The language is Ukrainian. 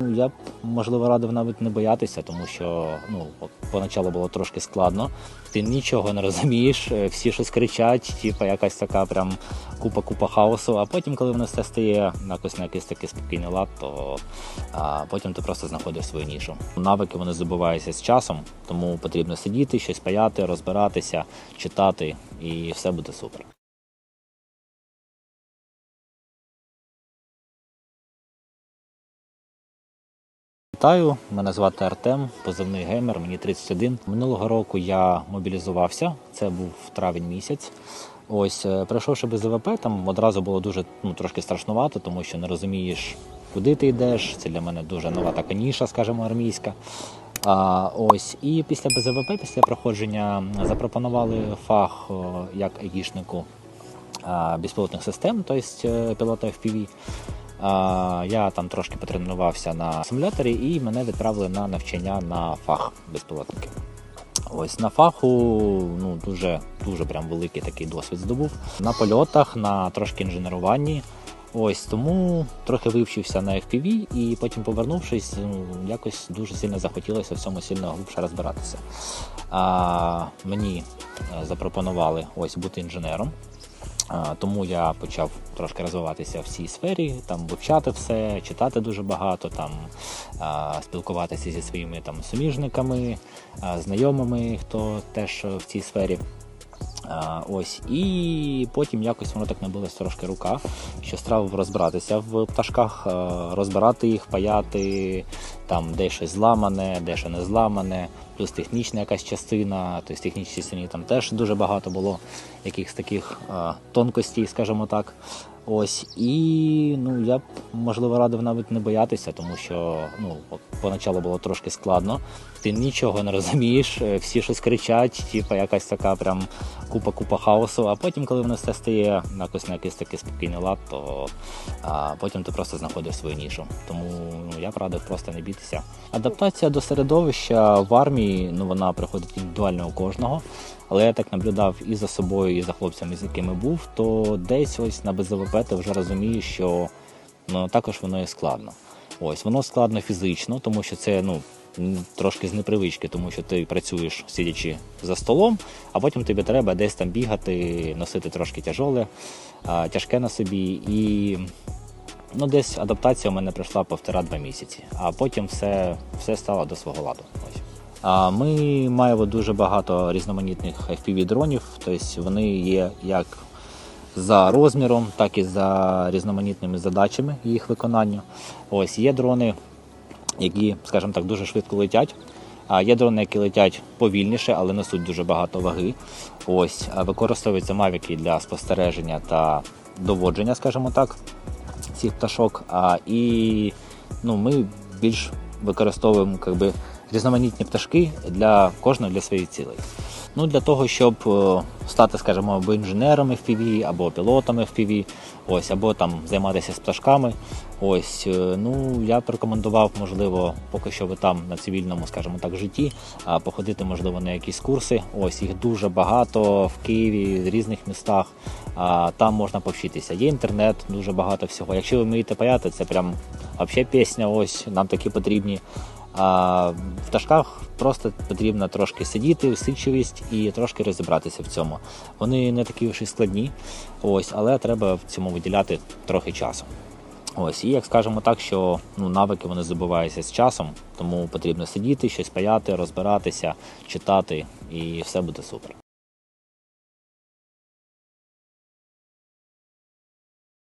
Я б можливо радив навіть не боятися, тому що ну поначалу було трошки складно. Ти нічого не розумієш, е, всі щось кричать, типу якась така прям купа-купа хаосу. А потім, коли воно все стає якось на якийсь такий спокійний лад, то а, потім ти просто знаходиш свою нішу. Навики вони здобуваються з часом, тому потрібно сидіти, щось паяти, розбиратися, читати, і все буде супер. Вітаю, мене звати Артем, позивний геймер, мені 31. Минулого року я мобілізувався, це був травень місяць. Ось, е, прийшовши без ВВП, там одразу було дуже ну, трошки страшнувато, тому що не розумієш, куди ти йдеш. Це для мене дуже нова така ніша, скажімо, армійська. А, ось, і після БЗВП, після проходження, запропонували фах як айгішнику а, безпілотних систем, тобто пілота FPV. Я там трошки потренувався на симуляторі і мене відправили на навчання на фах безпілотників. Ось на фаху ну дуже дуже прям великий такий досвід здобув. На польотах, на трошки інженеруванні. Ось тому трохи вивчився на FPV і потім, повернувшись, ну, якось дуже сильно захотілося в цьому сильно глибше розбиратися. А, мені е, запропонували ось бути інженером. Тому я почав трошки розвиватися в цій сфері, там вивчати все, читати дуже багато, там спілкуватися зі своїми там суміжниками, знайомими, хто теж в цій сфері. Ось і потім якось воно так набилось трошки рука, що став розбиратися в пташках, розбирати їх, паяти, там де щось зламане, де що не зламане, плюс технічна якась частина, тобто технічній частині там теж дуже багато було якихось таких а, тонкостей, скажімо так. Ось і ну я б можливо радив навіть не боятися, тому що ну поначалу було трошки складно. Ти нічого не розумієш, е, всі щось кричать, типу якась така прям купа-купа хаосу. А потім, коли воно все стає якось на якийсь такий спокійний лад, то а, потім ти просто знаходиш свою нішу. Тому ну я б радив просто не бійтеся. Адаптація до середовища в армії ну вона приходить індивідуально у кожного. Але я так наблюдав і за собою, і за хлопцями, з якими був, то десь ось на БЗВП ти вже розумієш, що ну, також воно і складно. Ось воно складно фізично, тому що це ну трошки з непривички, тому що ти працюєш сидячи за столом, а потім тобі треба десь там бігати, носити трошки тяжоле, тяжке на собі і. Ну, десь адаптація у мене пройшла півтора-два місяці, а потім все, все стало до свого ладу. А Ми маємо дуже багато різноманітних FPV-дронів, тобто вони є як за розміром, так і за різноманітними задачами їх виконання. Ось є дрони, які, скажімо так, дуже швидко летять. А є дрони, які летять повільніше, але несуть дуже багато ваги. Ось використовуються мавіки для спостереження та доводження, скажімо так, цих пташок. А, і ну, ми більш використовуємо якби, різноманітні пташки для кожного для своїх цілей. Ну, Для того, щоб е, стати, скажімо, або інженером FPV, або пілотом FPV, ось, або там займатися з пташками. Ось, е, ну, я б рекомендував, можливо, поки що ви там на цивільному, скажімо так, житті, а походити, можливо, на якісь курси. Ось їх дуже багато в Києві, в різних містах. А, Там можна повчитися. Є інтернет, дуже багато всього. Якщо ви вмієте паяти, це прям взагалі пісня, ось нам такі потрібні. А в пташках просто потрібно трошки сидіти, усидчивість і трошки розібратися в цьому. Вони не такі вже складні, ось, але треба в цьому виділяти трохи часу. Ось, і як скажемо так, що ну, навики вони здобуваються з часом, тому потрібно сидіти, щось паяти, розбиратися, читати, і все буде супер.